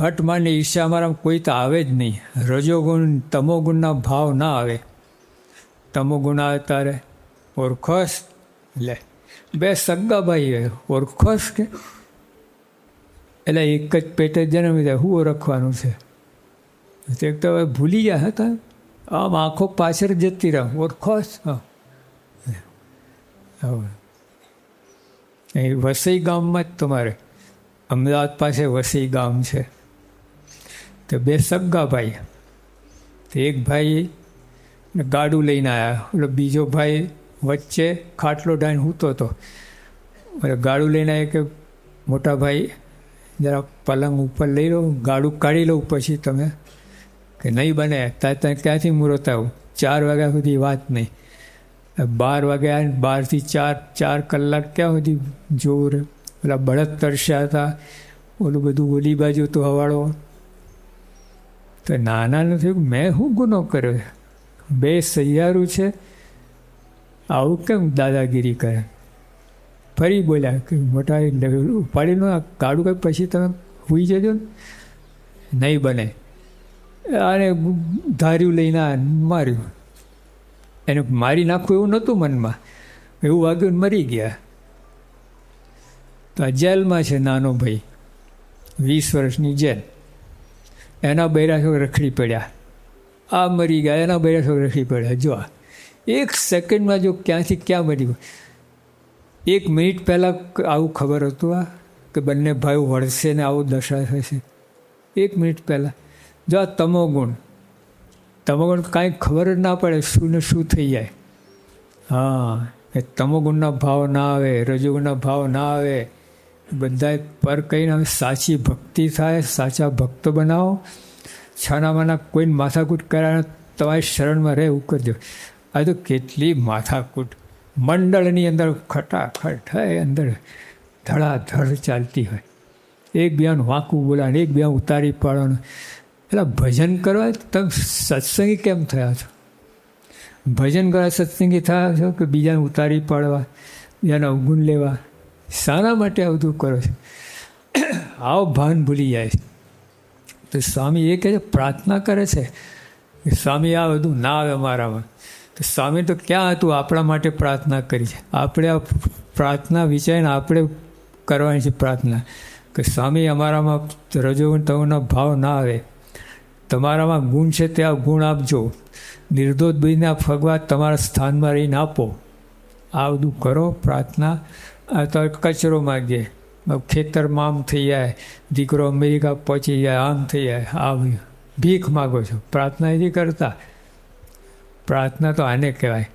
હટમાની ઈર્ષા અમારામાં કોઈ તો આવે જ નહીં. રજોગુણ, તમોગુણના ભાવ ના આવે. તમોગુણ આવે તારે? ઓરખોશ લે. બે સગા ભાઈ હોય ઓળખોશ કે? એટલે એક જ પેટે જન્મી જાય શું ઓળખવાનું છે? એક તો હવે ભૂલી ગયા હતા આમ આંખો પાછળ જતી રહે. ઓરખોશ હા. એ વસઈ ગામમાં જ તમારે. અમદાવાદ પાસે વસી ગામ છે. તો બે સગા ભાઈ. તો એક ભાઈ ગાડું લઈને આવ્યા એટલે બીજો ભાઈ વચ્ચે ખાટલો ડાઈને હૂતો હતો. એટલે ગાડું લઈને આવ્યા કે, મોટા ભાઈ જરા પલંગ ઉપર લઈ લો, ગાડું કાઢી લઉં પછી તમે. કે નહીં બને ત્યાં ત્યાં ક્યાંથી મુહૂર્ત આવું? ચાર વાગ્યા સુધી વાત નહીં. બાર વાગ્યા બારથી ચાર ચાર કલાક ક્યાં સુધી જોર પેલા બળદ તરસ્યા હતા. ઓલું બધું ઓલી બાજુ તો હવાળો. તો નાના નથી મેં શું ગુનો કર્યો? બે સૈયારું છે. આવું કેમ દાદાગીરી કરે? ફરી બોલ્યા કે મોટા ઉપાડી લો કાઢું કંઈ પછી તમે હોઈ જજો ને. નહીં બને. અને ધાર્યું લઈને માર્યું. એને મારી નાખવું એવું નહોતું મનમાં. એવું વાગ્યું મરી ગયા. તો આ જેલમાં છે નાનો ભાઈ, વીસ વર્ષની જેલ. એના બૈરા છોકરા રખડી પડ્યા. આ મરી ગયા, એના બૈરા છોકરા રખડી પડ્યા. જો એક સેકન્ડમાં જો ક્યાંથી ક્યાં મરી એક મિનિટ પહેલાં આવું ખબર હતું આ, કે બંને ભાઈઓ વળશે ને આવું દશા થશે એક મિનિટ પહેલાં. જો આ તમો ગુણ તમોગુણ કાંઈ ખબર જ ના પડે શું ને શું થઈ જાય. હા, એ તમોગુણના ભાવ ના આવે, રજોગુણના ભાવ ના આવે. બધા પર કહીને હવે સાચી ભક્તિ થાય, સાચા ભક્તો બનાવો. છાનામાના કોઈને માથાકૂટ કર્યા તમારી શરણમાં રહે એવું કરજો. આ તો કેટલી માથાકૂટ. મંડળની અંદર ખટાખટ હોય અંદર ધડાધડ ચાલતી હોય. એક બીજાનું વાંકું બોલાવે એક બીજા ઉતારી પાડવાનું. એટલે ભજન કરવા તમે સત્સંગી કેમ થયા છો? ભજન કરવા સત્સંગી થયા છો કે બીજાને ઉતારી પાડવા, બીજાને અવગુણ લેવા? શાના માટે આ બધું કરો છો? આવ ભાન ભૂલી જાય છે. તો સ્વામી એ કહે છે, પ્રાર્થના કરે છે કે સ્વામી આ બધું ના આવે મારામાં તો સ્વામી તો ક્યાં હતું? આપણા માટે પ્રાર્થના કરી છે. આપણે આ પ્રાર્થના વિચારીને આપણે કરવાની છે પ્રાર્થના. કે સ્વામી, અમારામાં રજોગુણ તવના ભાવ ના આવે. તમારામાં ગુણ છે તે આ ગુણ આપજો. નિર્દોષ બનીને ફગવા તમારા સ્થાનમાં રહીને આપો. આ બધું કરો પ્રાર્થના. તો કચરો માગીએ ખેતરમાં આમ થઈ જાય. દીકરો અમેરિકા પહોંચી જાય, આમ થઈ જાય. આમ ભીખ માગો છો. પ્રાર્થના એથી કરતા. પ્રાર્થના તો આને કહેવાય.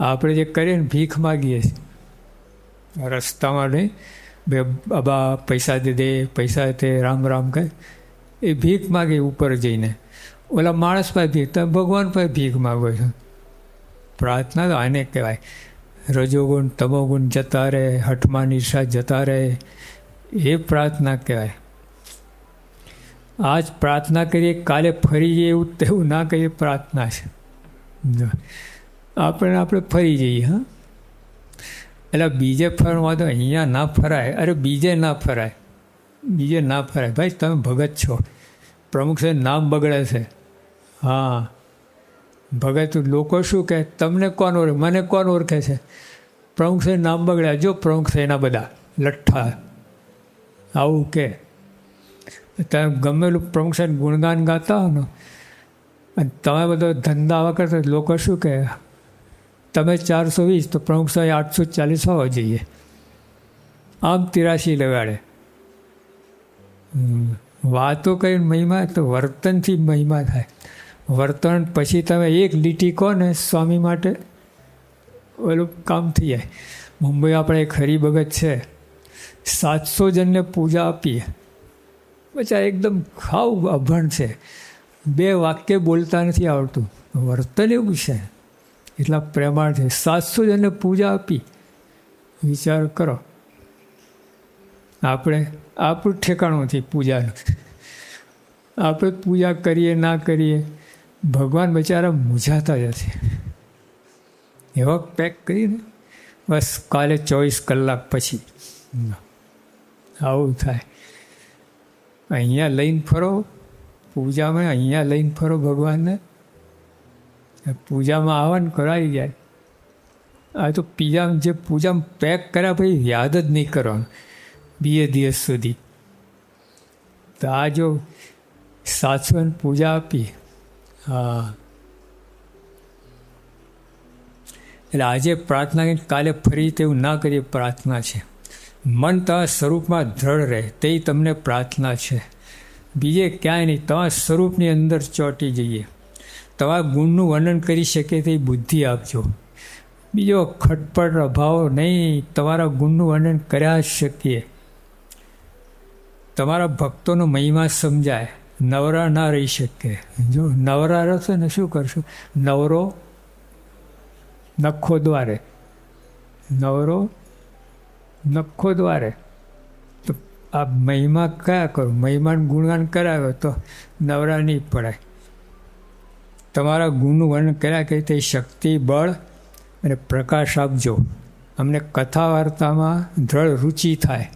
આપણે જે કરીએ ને ભીખ માગીએ છીએ. રસ્તામાં નહીં. બે બાબા પૈસા દે દે, પૈસા તે રામ રામ કહે એ ભીખ માગે ઉપર જઈને. ઓલા માણસ પાસે ભીખ તમે ભગવાન પાસે ભીખ માગો છો. પ્રાર્થના તો આને કહેવાય. રજોગુણ, તમોગુણ જતા રહે, હઠમાં નિશા જતા રહે, એ પ્રાર્થના કહેવાય. આજ પ્રાર્થના કરીએ, કાલે ફરી જઈએ એવું તેવું ના કહીએ, પ્રાર્થના છે. આપણે આપણે ફરી જઈએ, હા? એટલે બીજે ફરવા તો અહીંયા ના ફરાય. અરે બીજે ના ફરાય. બીજે ના ફરાય. ભાઈ, તમે ભગત છો. પ્રમુખ સાહેબ નામ બગડે છે. હા. ભગત લોકો શું કહે? તમને કોણ ઓળખે? મને કોણ ઓળખે છે? પ્રમુખ સાહેબ નામ બગડ્યા. જો પ્રમુખ સાહેબના બધા. લઠ્ઠા. આવું કે? તમે ગમેલું પ્રમુખ સાહેબ ગુણગાન ગાતા હો ને, અને તમે બધો ધંધા આવા કરતા લોકો શું કહે? તમે ચારસો વીસ, તો પ્રમુખ સાહેબ આઠસો ચાલીસ હોવા જોઈએ. આમ તિરાશી લગાડે. વાતો કરીને મહિમા, તો વર્તનથી મહિમા થાય. વર્તન પછી તમે એક લીટી કહો ને સ્વામી માટે, ઓલું કામ થઈ જાય. મુંબઈ આપણે એક હરિભગત છે. સાતસો જણને પૂજા આપીએ. બચા એકદમ ખાવ અભણ છે. બે વાક્ય બોલતા નથી આવડતું. વર્તન એવું છે. એટલા પ્રેમાળ છે. સાતસો જણને પૂજા આપી. વિચાર કરો. આપણે આપણું ઠેકાણું નથી પૂજાનું. આપણે પૂજા કરીએ, ના કરીએ. ભગવાન બચારા મૂંઝાતા જ હશે. એવા પેક કરીને બસ કાલે ચોવીસ કલાક પછી. આવું થાય. અહીંયા લઈને ફરો, પૂજામાં અહીંયા લઈને ફરો ભગવાનને. પૂજામાં આવવાનું કરાવી જાય. આ તો પીજા જે પૂજામાં પેક કર્યા પછી યાદ જ નહીં કરવાનું. બે દિવસ સુધી. તો આ જો સાસવન પૂજા આપી હા. એટલે આજે પ્રાર્થના કાલે ફરી તેવું ના કરીએ, પ્રાર્થના છે. મન તમારા સ્વરૂપમાં દ્રઢ રહે તે તમને પ્રાર્થના છે. બીજે ક્યાંય નહીં, તમારા સ્વરૂપની અંદર ચોંટી જઈએ. તમારા ગુણનું વર્ણન કરી શકે તે બુદ્ધિ આપજો. બીજો ખટપટ અભાવ નહીં, તમારા ગુણનું વર્ણન કર્યા શકીએ. તમારા ભક્તોનો મહિમા સમજાય. નવરા ના રહી શકે. જો નવરા રહેશે ને શું કરશું? નવરો નખો દ્વારે. નવરો નખો દ્વારે. તો આ મહિમા કયા કરો? મહિમાનું ગુણગાન કરાવે તો નવરા નહીં પડાય. તમારા ગુણનું વર્ણન કર્યા કે તે શક્તિ, બળ અને પ્રકાશ આપજો. અમને કથા વાર્તામાં દ્રઢ રુચિ થાય.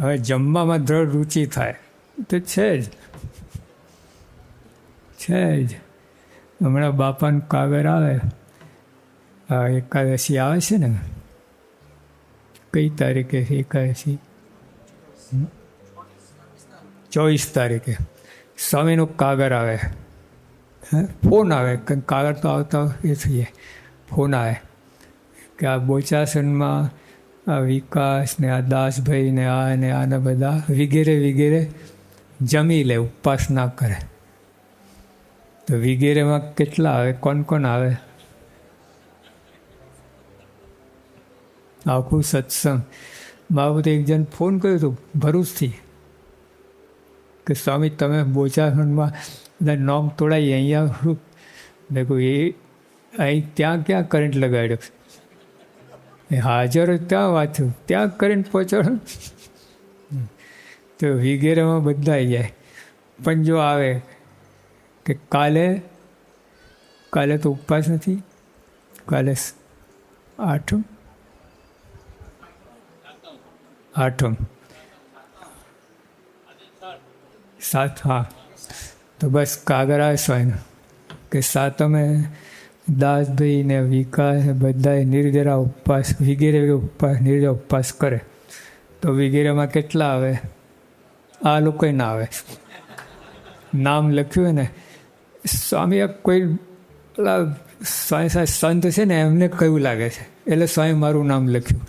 હવે જમવામાં દ્રઢ રુચિ થાય. તો છે જ. છે જ. હમણાં બાપાનું કાગળ આવે. એકાદશી આવે છે ને? કઈ તારીખે છે એકાદશી? ચોવીસ તારીખે. સ્વામીનું કાગળ આવે. ફોન આવે. કાગળ તો આવતા એ થઈ જાય ફોન આવે. કે આ બોચાસનમાં આ વિકાસ ને આ દાસભાઈ ને આ ને આને બધા વગેરે વગેરે જમી લે ઉપાસના કરે. તો વગેરેમાં કેટલા આવે? કોણ કોણ આવે? આખું સત્સંગ. મારું એક જણ ફોન કર્યો હતો ભરૂચથી કે, સ્વામી, તમે બોચાસણમાં બધા નોમ તોડાવી અહીંયા મેં કહ્યું, એ અહીં ત્યાં ક્યાં કરંટ લગાડ્યો? એ હાજર ત્યાં વાંચ્યું ત્યાં કરીને પહોંચાડો. તો વગેરેમાં બદલાઈ જાય. પણ જો આવે કે કાલે કાલે તો ઉપવાસ નથી. કાલે આઠમ. આઠમ. સાત, હા. તો બસ કાગરા સ્વાયનો કે સાતમે દાસભાઈ ને વિકાસ બધાએ નિર્જરા ઉપવાસ, વગેરે ઉપવાસ, નિર્જરા ઉપવાસ કરે. તો વગેરેમાં કેટલા આવે? આ લોકો ના આવે. નામ લખ્યું ને સ્વામી કોઈ પેલા સ્વામી સાહેબ સંત છે ને, એમને કયું લાગે છે? એટલે સ્વામી મારું નામ લખ્યું.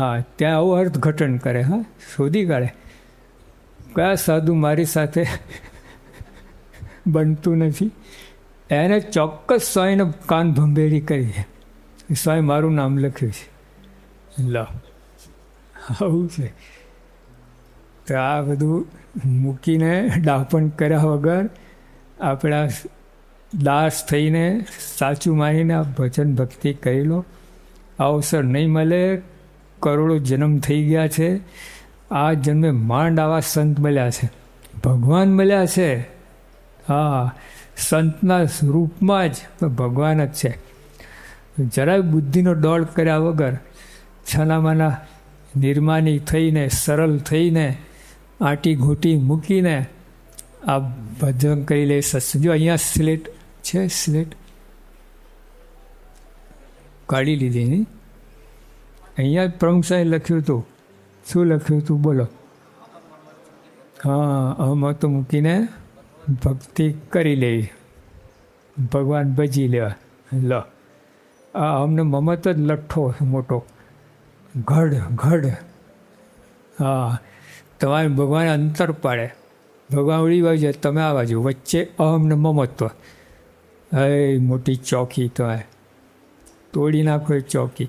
હા, ત્યાં આવું અર્થઘટન કરે, હા? શોધી કાઢે. કયા સાધુ મારી સાથે બનતું નથી? એને ચોક્કસ સ્વાઈને કાન ભંભેરી કરી છે. સ્વામી મારું નામ લખ્યું છે. લ, આવું છે. તો આ બધું મૂકીને ડાપણ કર્યા વગર આપણા દાસ થઈને સાચું માનીને આ ભજન ભક્તિ કરી લો. અવસર નહીં મળે, કરોડો જન્મ થઈ ગયા છે. આ જન્મે માંડ આવા સંત મળ્યા છે. ભગવાન મળ્યા છે. હા સંતના રૂપમાં જ ભગવાન જ છે. જરાય બુદ્ધિનો દોડ કર્યા વગર છાનામાના નિર્માની થઈને, સરળ થઈને આંટી ઘૂંટી મૂકીને આ ભજન કરી લે સત્સંગ જો અહીંયા સ્લેટ છે, સ્લેટ? કાઢી લીધી નહીં અહીંયા પ્રમુખ સાહેબ લખ્યું હતું. શું લખ્યું હતું? બોલો. હા અહમત મૂકીને ભક્તિ કરી લેવી ભગવાન ભજી લેવા લ. આ અમને મમત જ લઠ્ઠો મોટો. ઘડ ઘડ. હા. તમારે ભગવાન અંતર પાડે. ભગવાન ઉડી બાજુ તમે આ બાજુ. વચ્ચે અહમને મમત્વ. હે મોટી ચોકી તમે. તોડી નાખો એ ચોકી.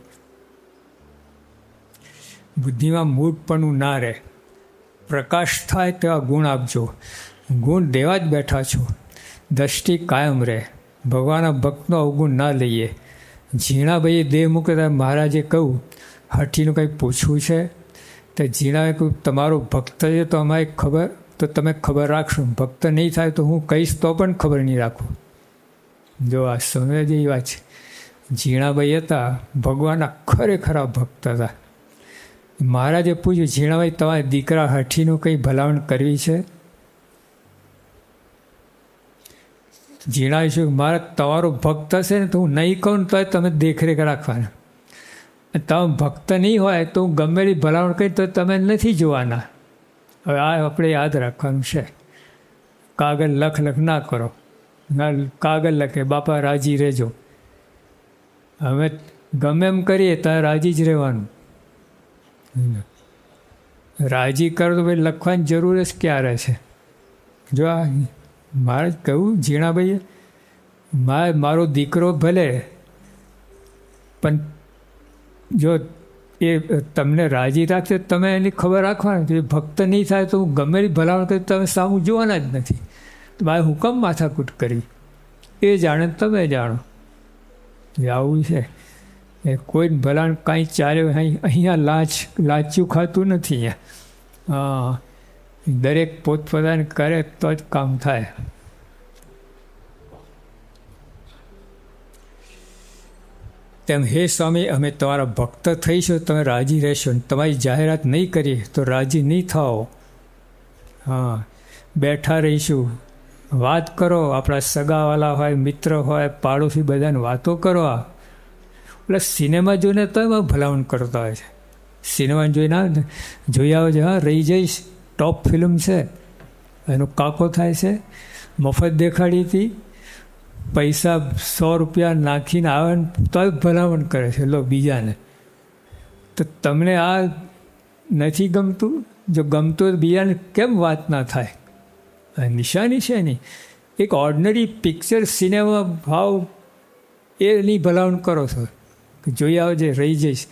બુદ્ધિમાં મૂળપણું ના રહે. પ્રકાશ થાય તેવા ગુણ આપજો. ગુણ દેવા જ બેઠા છો. દ્રષ્ટિ કાયમ રહે. ભગવાનના ભક્તનો અવગુણ ના લઈએ. ઝીણાભાઈએ દેહ મૂકતા મહારાજે કહ્યું, હઠીનું કંઈ પૂછવું છે? તો ઝીણાએ કહ્યું, તમારો ભક્ત છે તો અમારે ખબર, તો તમે ખબર રાખશો. ભક્ત નહીં થાય તો હું કહીશ તો પણ ખબર નહીં રાખું. જો આ સમય જેવી વાત છે. ઝીણાભાઈ હતા, ભગવાનના ખરેખરા ભક્ત હતા. મહારાજે પૂછ્યું, ઝીણાભાઈ, તમારા દીકરા હઠીનું કંઈ ભલામણ કરવી છે? ઝીણા કે મારા તમારો ભક્ત હશે ને તો હું નહીં કહું તોય તમે દેખરેખ રાખવાના. તમે ભક્ત નહીં હોય તો હું ગમે તે ભલામણ કરી તો તમે નથી જોવાના. હવે આ આપણે યાદ રાખવાનું છે. કાગળ લખ લખ ના કરો. કાગળ લખે, બાપા રાજી રહેજો. હવે ગમે એમ કરીએ ત્યાં રાજી જ રહેવાનું. રાજી કરો તો ભાઈ લખવાની જરૂર જ ક્યારે છે? જો આ મારે કહ્યું ઝીણાભાઈએ મારે, મારો દીકરો ભલે, પણ જો એ તમને રાજી રાખશે તમે એની ખબર રાખવાની. જો ભક્ત નહીં થાય તો હું ગમે તે ભલામણ કરી, તમે સામું જોવાના જ નથી. તો મારે હુકમ માથાકૂટ કરી એ જાણે તમે જાણો. આવું છે. એ કોઈ ભલાણ કાંઈ ચાલ્યો અહીં, અહીંયા લાંચ, લાંચ્યું ખાતું નથી અહીંયા. હા. દરેક પોતપોતાને કરે તો જ કામ થાય. તેમ, હે સ્વામી, અમે તમારા ભક્ત થઈશું, તમે રાજી રહેશો તમારી જાહેરાત નહીં કરીએ તો રાજી નહીં થાઓ. હા, બેઠા રહીશું. વાત કરો, આપણા સગાવાલા હોય, મિત્ર હોય, પાડોશી બધાને વાતો કરો આ. એટલે સિનેમા જોઈને તો એમાં ભલામણ કરતા હોય છે. સિનેમા જોઈને જોઈ આવે છે હા, રહી જઈશ. ટોપ ફિલ્મ છે, એનો કાકો થાય છે. મફત દેખાડી હતી. પૈસા સો રૂપિયા નાખીને આવે ને તો ભલામણ કરે છે, લો બીજાને. તો તમને આ નથી ગમતું? જો ગમતું તો બીજાને કેમ વાત ના થાય? નિશાની છે નહીં એક ઓર્ડનરી પિક્ચર સિનેમા ભાવ એની ભલામણ કરો છો. કે જોઈ આવજે, રહી જઈશ.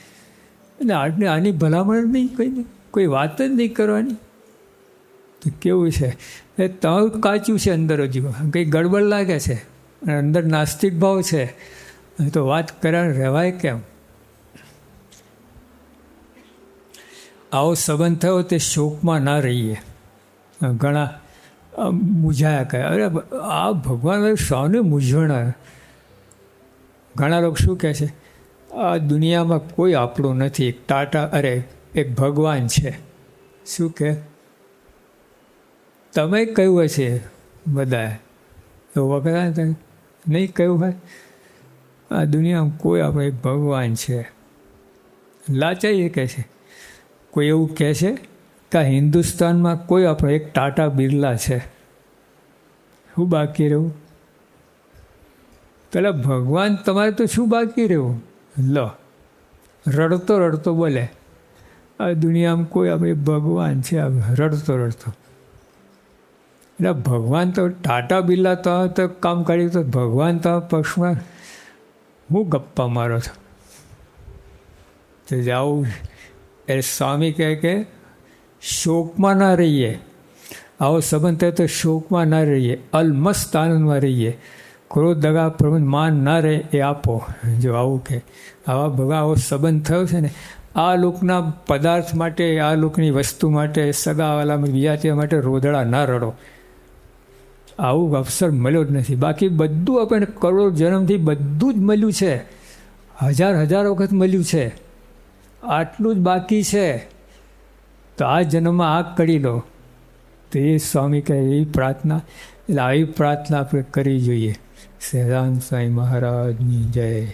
અને આટલી આની ભલામણ નહીં, કોઈ કોઈ વાત જ નહીં કરવાની. તો કેવું છે? એ તમારું કાચું છે અંદર હજુ. કંઈ ગડબડ લાગે છે? અને અંદર નાસ્તિક ભાવ છે? તો વાત કર્યા રહેવાય કેમ? આવો સંબંધ થયો તે શોકમાં ના રહીએ. ઘણા મૂંઝાયા કહે, અરે, આ ભગવાન શાને મૂંઝવણ ઘણા લોકો શું કહે છે? આ દુનિયામાં કોઈ આપણું નથી. એક ટાટા, અરે, એક ભગવાન છે. શું કહે? તમે કહ્યું હશે બધાએ? એવું વખત નહીં કહ્યું હોય આ દુનિયામાં કોઈ આપણે ભગવાન છે. લાચાઈ એ કહે છે. કોઈ એવું કહે છે કે આ હિન્દુસ્તાનમાં કોઈ આપણો એક ટાટા બિરલા છે. શું બાકી રહેવું પેલા ભગવાન તમારે તો શું બાકી રહેવું લો, રડતો રડતો બોલે. આ દુનિયામાં કોઈ આપણે ભગવાન છે રડતો રડતો. એટલે ભગવાન તો ટાટા બિરલા તો તો કામ કર્યું તો ભગવાન તો પક્ષમાં હું ગપ્પા મારો છો. તો જાઉં એ સ્વામી કહે કે શોકમાં ના રહીએ. આવો સંબંધ થાય તો શોકમાં ના રહીએ, અલમસ્ત આનંદમાં રહીએ. ક્રોધ, દગા, પ્રબંધ, માન ના રહે એ આપો. જો આવું કે આવા ભગા આવો સંબંધ થયો છે ને, આ લોકના પદાર્થ માટે, આ લોકની વસ્તુ માટે સગાવાલા બીજા માટે રોદડા ના રડો. આવું અવસર મળ્યો જ નથી. બાકી બધું આપણને કરોડ જન્મથી બધું જ મળ્યું છે. હજાર હજાર વખત મળ્યું છે. આટલું જ બાકી છે. તો આ જન્મમાં આ કરી લો તો એ સ્વામી કહે એવી પ્રાર્થના, એટલે આવી પ્રાર્થના આપણે કરવી જોઈએ. સહેરાન સાંઈ મહારાજની જય.